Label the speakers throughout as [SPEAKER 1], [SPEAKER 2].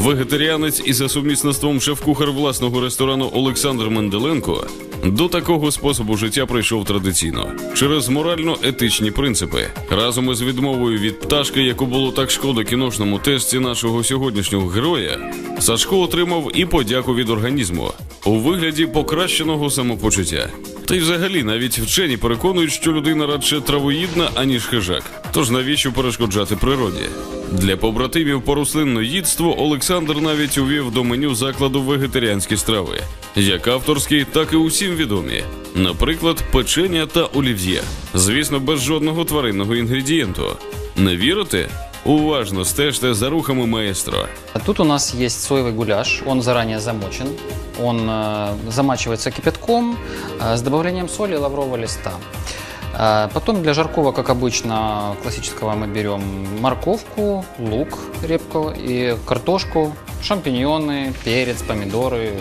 [SPEAKER 1] Вегетаріанець і за сумісництвом шеф-кухар власного ресторану Олександр Менделенко до такого способу життя прийшов традиційно через морально-етичні принципи. Разом із відмовою від пташки, яку було так шкода кіношному тесті нашого сьогоднішнього героя, Сашко отримав і подяку від організму у вигляді покращеного самопочуття. Та й взагалі навіть вчені переконують, що людина радше травоїдна, аніж хижак. Тож навіщо перешкоджати природі? Для побратимів по рослинноїдству Олександр навіть увів до меню закладу вегетаріанські страви, як авторські, так і усім відомі. Наприклад, печення та олів'є. Звісно, без жодного тваринного інгредієнту. Не вірите? Уважно стежте за рухами маестро.
[SPEAKER 2] А Тут у нас есть соевый гуляш, он заранее замочен, он э, замачивается кипятком э, с добавлением соли и лаврового листа. Э, Потом для жаркого, как обычно, классического мы берем морковку, лук репку и картошку, шампиньоны, перец, помидоры,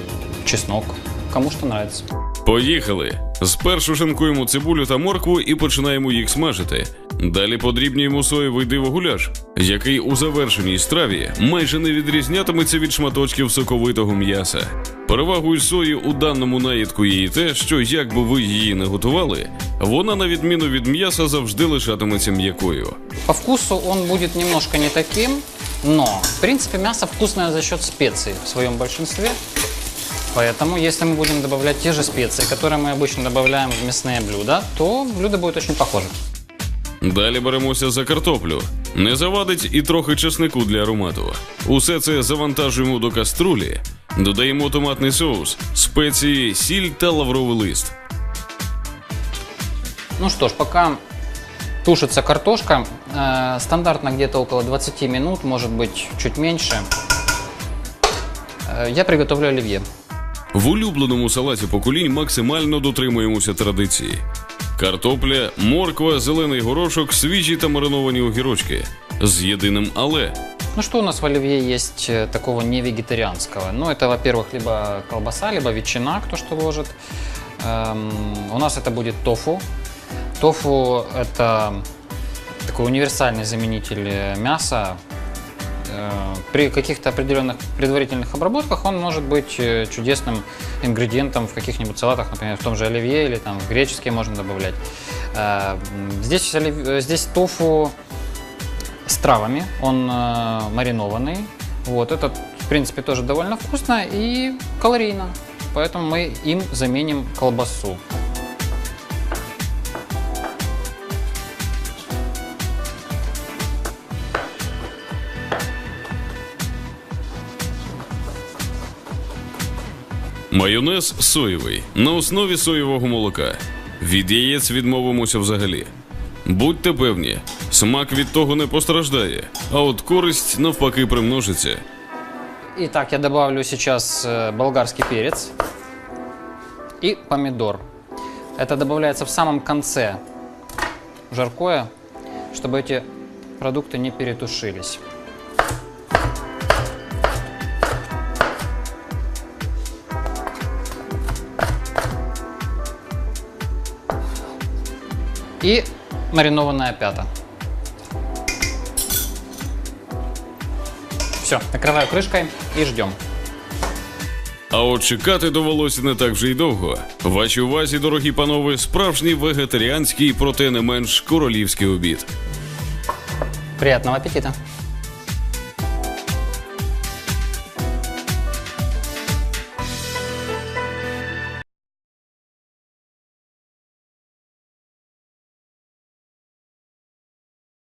[SPEAKER 2] чеснок. Кому что нравится.
[SPEAKER 1] Поїхали! Спершу шинкуємо цибулю та моркву і починаємо їх смажити. Далі подрібнюємо соєвий дивогуляш, який у завершеній страві майже не відрізнятиметься від шматочків соковитого м'яса. Перевагою сої у даному наїдку є те, що як би ви її не готували, вона, на відміну від м'яса, завжди лишатиметься м'якою.
[SPEAKER 2] По вкусу он будет немножко не таким, но, в принципе, мясо вкусное за счет специй в своем большинстве. Поэтому, если мы будем добавлять те же специи, которые мы обычно добавляем в мясные блюда, то блюдо будет очень похоже.
[SPEAKER 1] Далі беремося за картоплю. Не завадить і трохи чеснику для аромату. Усе це завантажуємо до каструлі, додаємо томатний соус, спеції, сіль та лавровий лист.
[SPEAKER 2] Ну что ж, пока тушится картошка, э, стандартно где-то около 20 минут, может быть, чуть меньше, э, я приготовлю оливье.
[SPEAKER 1] В улюбленому салаті поколінь максимально дотримуємося традиції. Картопля, морква, зелений горошок, свіжі та мариновані огірочки. З єдиним але.
[SPEAKER 2] Ну что у нас в оливье есть э, такого не вегетарианского? Ну это, во-первых, либо колбаса, либо ветчина, кто что ложит. Эм, у нас это будет тофу. Тофу это такой универсальный заменитель э, мяса. Э, При каких-то определенных предварительных обработках он может быть э, чудесным ингредиентом в каких-нибудь салатах, например, в том же оливье или там в греческие можно добавлять. Э, Здесь, олив- э, здесь тофу с травами, он маринованный. Вот, это, в принципе, тоже довольно вкусно и калорийно. Поэтому мы им заменим колбасу.
[SPEAKER 1] Майонез соєвий на основі соєвого молока. Від яєць відмовимося взагалі. Будьте певні, смак від того не постраждає, а от користь навпаки примножиться.
[SPEAKER 2] Итак, я добавлю сейчас э, болгарский перец и помидор. Это добавляется в самом конце жаркое, чтобы эти продукты не перетушились. И маринованная пята. Все, накрываю крышкой и ждем.
[SPEAKER 1] А от чекати довелося не так вже й довго. Вашій увазі, дорогі панове, справжній вегетаріанський, проте не менш королівський обід.
[SPEAKER 2] Приятного аппетита!